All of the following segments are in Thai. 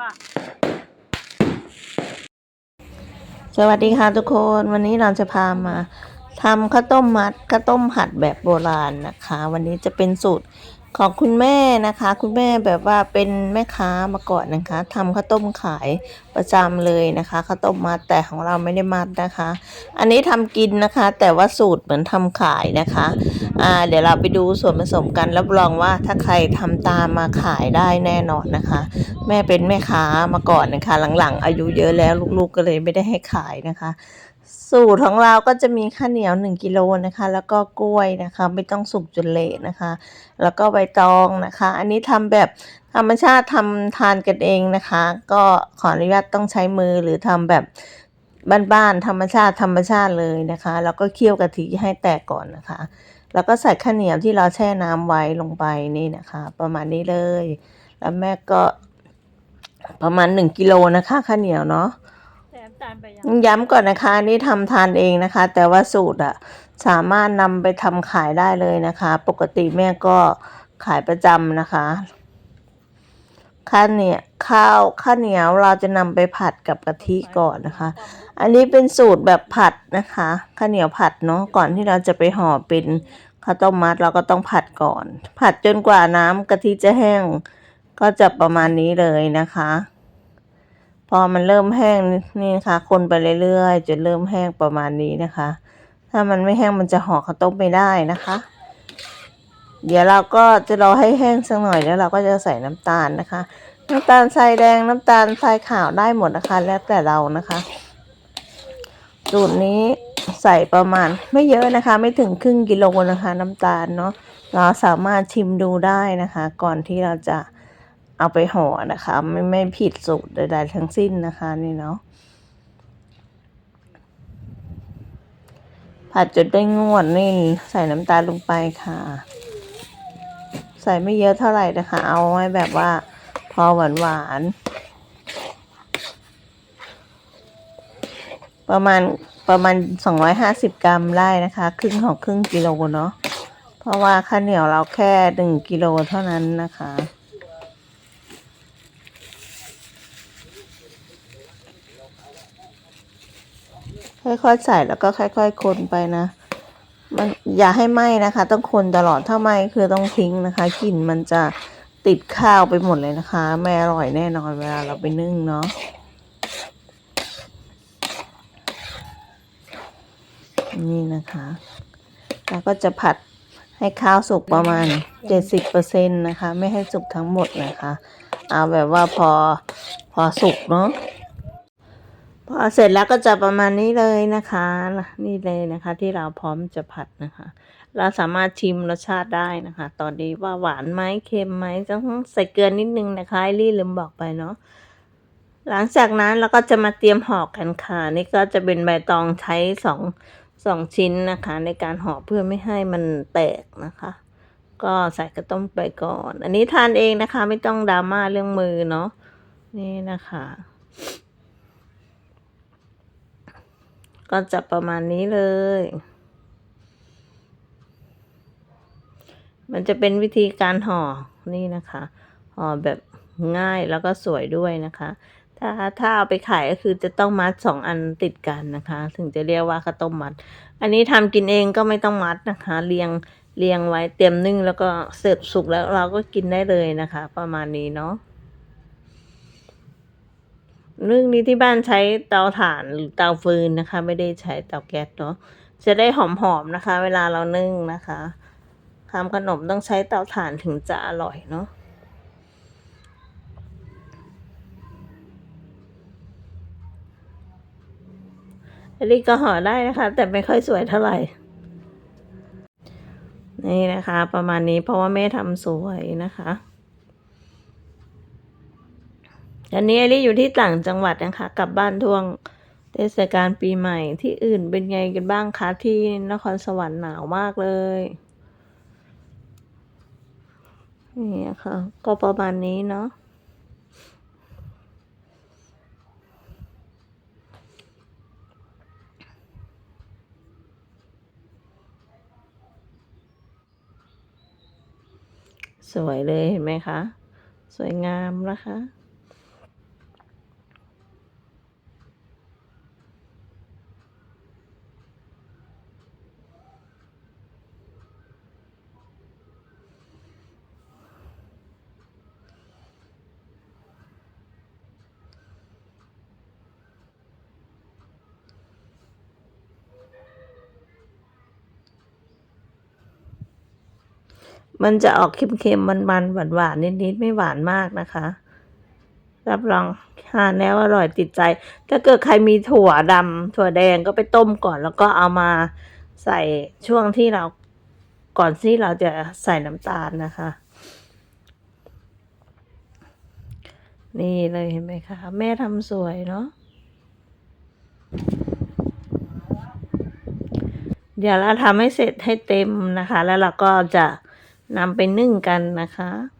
ว่า สวัสดีค่ะทุกคนวันนี้เราจะพามาทำข้าวต้มมัดข้าวต้มผัดแบบโบราณนะคะ วันนี้จะเป็นสูตร ของคุณแม่นะคะ คุณแม่แบบว่าเป็นแม่ค้ามาก่อนนะคะทำข้าวต้มขายประจำเลยนะคะข้าวต้มมัดแต่ของเราไม่ได้มัดนะคะ อันนี้ทำกินนะคะ แต่ว่าสูตรเหมือนทำขายนะคะอ่าเดี๋ยวเราไปดูส่วนผสมกันรับรองว่าถ้าใครทำตามมาขายได้แน่นอนนะคะ แม่เป็นแม่ค้ามาก่อนนะคะ หลังๆ อายุเยอะแล้วลูกๆก็เลยไม่ได้ให้ขายนะคะ สูตรของเราก็จะมีข้าวเหนียว 1กิโลนะคะ แล้วก็กล้วยนะคะ ไม่ต้องสุกจนเละนะคะ แล้วก็ใบตองนะคะ อันนี้ทำแบบธรรมชาติทำทานกันเองนะคะ ก็ขออนุญาตต้องใช้มือหรือทำแบบบ้านๆธรรมชาติธรรมชาติเลยนะคะ แล้วก็เคี่ยวกะทิให้แตกก่อนนะคะ แล้วก็ใส่ข้าวเหนียวที่เราแช่น้ำไว้ลงไปนี่นะคะ ประมาณนี้เลย แล้วแม่ก็ประมาณ 1กิโลนะคะข้าวเหนียวเนาะ ตาลไปยังย้ำก่อนนะคะนนี่ทำทานเองนะคะ แต่ว่าสูตรอะสามารถนำไปทำขายได้เลยนะคะ ปกติแม่ก็ขายประจำนะคะ ข้าวเหนียวข้าวข้าวเหนียวเราจะนำไปผัดกับกะทิก่อนนะคะ อันนี้เป็นสูตรแบบผัดนะคะข้าวเหนียวผัดเนาะก่อนที่เราจะไปห่อเป็นข้าวต้มมัดเราก็ต้องผัดก่อน ผัดจนกว่าน้ำกะทิจะแห้งก็จะประมาณนี้เลยนะคะ พอมันเริ่มแห้งนี่นะคะ คนไปเรื่อยๆจนเริ่มแห้งประมาณนี้นะคะ ถ้ามันไม่แห้งมันจะห่อข้าวต้มไม่ได้นะคะ เดี๋ยวเราก็จะรอให้แห้งสักหน่อยแล้วเราก็จะใส่น้ำตาลนะคะ น้ำตาลทรายแดงน้ำตาลทรายขาวได้หมดนะคะ แล้วแต่เรานะคะสูตรนี้ใส่ประมาณไม่เยอะนะคะ ไม่ถึงครึ่งกิโลนะคะ น้ำตาลเนาะเราสามารถชิมดูได้นะคะ ก่อนที่เราจะ เอาไปห่อนะคะ ไม่ไม่ผิดสูตรใดๆทั้งสิ้นนะคะนี่เนาะผัดจนได้งวดนี่ใส่น้ำตาลลงไปค่ะ ใส่ไม่เยอะเท่าไหร่นะคะ เอาไว้แบบว่าพอหวานหวานๆประมาณประมาณสองร้อยห้าสิบกรัมได้นะคะ ครึ่งของครึ่งกิโลเนาะเพราะว่าข้าวเหนียวเราแค่หนึ่งกิโลเท่านั้นนะคะ ค่อยๆใส่แล้วก็ค่อยๆคนไปนะ มันอย่าให้ไหม้นะคะ ต้องคนตลอดถ้าไหม้คือต้องทิ้งนะคะกลิ่นมันจะติดข้าวไปหมดเลยนะคะ ไม่อร่อยแน่นอนเวลาเราไปนึ่งเนาะนี่นะคะแล้วก็จะผัดให้ข้าวสุกประมาณเจ็ดสิบเปอร์เซ็นต์นะคะ ไม่ให้สุกทั้งหมดนะคะ เอาแบบว่าพอพอสุกเนาะ พอเสร็จแล้วก็จะประมาณนี้เลยนะคะ นี่เลยนะคะ ที่เราพร้อมจะผัดนะคะ เราสามารถชิมรสชาติได้นะคะ ตอนนี้ว่าหวานไหมเค็มไหมต้องใส่เกลือนิดนึงนะคะไอรี่ลืมบอกไปเนาะหลังจากนั้นเราก็จะมาเตรียมห่อกันค่ะนี่ก็จะเป็นใบตองใช้สองสองชิ้นนะคะ ในการห่อเพื่อไม่ให้มันแตกนะคะ ก็ใส่กระต้มไปก่อน อันนี้ทานเองนะคะ ไม่ต้องดราม่าเรื่องมือเนาะนี่นะคะ ก็จะประมาณนี้เลย มันจะเป็นวิธีการห่อนี่นะคะ ห่อแบบง่ายแล้วก็สวยด้วยนะคะ ถ้าถ้าเอาไปขายก็คือจะต้องมัดสองอันติดกันนะคะ ถึงจะเรียกว่าข้าวต้มมัด อันนี้ทำกินเองก็ไม่ต้องมัดนะคะ เรียงเรียงไว้เตรียมนึ่งแล้วก็เสิร์ฟสุกแล้วเราก็กินได้เลยนะคะ ประมาณนี้เนาะ เรื่องนี้ที่บ้านใช้เตาถ่านหรือเตาฟืนนะคะ ไม่ได้ใช้เตาแก๊สเนาะจะได้หอมๆนะคะ เวลาเรานึ่งนะคะทำขนมต้องใช้เตาถ่านถึงจะอร่อยเนาะอันนี้ก็ห่อได้นะคะ แต่ไม่ค่อยสวยเท่าไหร่ นี่นะคะ ประมาณนี้เพราะว่าแม่ทำสวยนะคะ อันนี้อลี่อยู่ที่ต่างจังหวัดนะคะ กลับบ้านท่วงเทศกาลปีใหม่ที่อื่นเป็นไงกันบ้างคะที่นครสวรรค์หนาวมากเลยนี่ค่ะ ก็ประมาณนี้เนาะสวยเลยเห็นไหมคะ สวยงามนะคะ มันจะออกเค็มๆ มันๆ หวานๆ นิดๆ ไม่หวานมากนะคะ รับรองทานแล้วอร่อยติดใจ ถ้าเกิดใครมีถั่วดำถั่วแดงก็ไปต้มก่อน แล้วก็เอามาใส่ช่วงที่เราก่อนที่เราจะใส่น้ำตาลนะคะ นี่เลยเห็นไหมคะ แม่ทำสวยเนาะเดี๋ยวเราทำให้เสร็จให้เต็มนะคะ แล้วเราก็จะ นำไปนึ่งกันนะคะ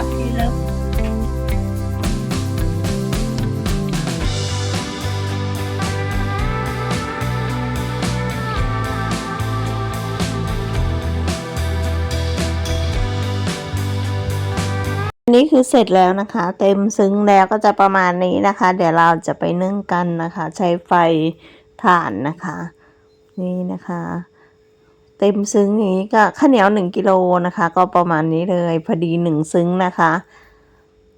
วันที่รักที่เลิฟนนี้คือเสร็จแล้วนะคะ เต็มซึ้งแล้วก็จะประมาณนี้นะคะ เดี๋ยวเราจะไปนึ่งกันนะคะ ใช้ไฟถ่านนะคะ นี่นะคะ เต็มซึ้งอย่างนี้ก็ข้าวเหนียวหนึ่งกิโลนะคะ ก็ประมาณนี้เลยพอดีหนึ่งซึ้งนะคะ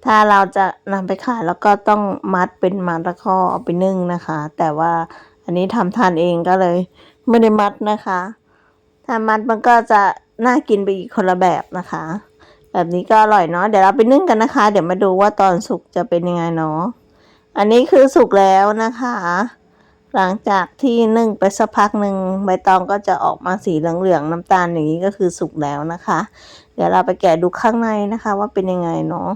ถ้าเราจะนำไปขายแล้วก็ต้องมัดเป็นมัดแล้วก็เอาไปนึ่งนะคะ แต่ว่าอันนี้ทำทานเองก็เลยไม่ได้มัดนะคะ ถ้ามัดมันก็จะน่ากินไปอีกคนละแบบนะคะ แบบนี้ก็อร่อยเนาะเดี๋ยวเราไปนึ่งกันนะคะ เดี๋ยวมาดูว่าตอนสุกจะเป็นยังไงเนาะอันนี้คือสุกแล้วนะคะ หลังจากที่นึ่งไปสักพักหนึ่งใบตองก็จะออกมาสีเหลืองๆน้ำตาลอย่างนี้ก็คือสุกแล้วนะคะ เดี๋ยวเราไปแกะดูข้างในนะคะ ว่าเป็นยังไงเนาะ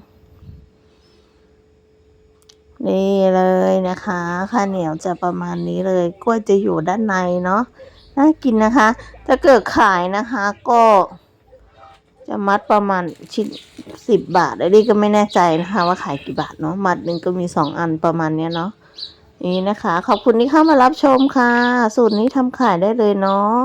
นี่เลยนะคะข้าวเหนียวจะประมาณนี้เลยกล้วยจะอยู่ด้านในเนาะน่ากินนะคะ ถ้าเกิดขายนะคะก็จะมัดประมาณชิ้นสิบบาทอันนี้ก็ไม่แน่ใจนะคะ ว่าขายกี่บาทเนาะมัดหนึ่งก็มีสองอันประมาณเนี้ยเนาะ นี่นะคะ ขอบคุณที่เข้ามารับชมค่ะ สูตรนี้ทำขายได้เลยเนาะ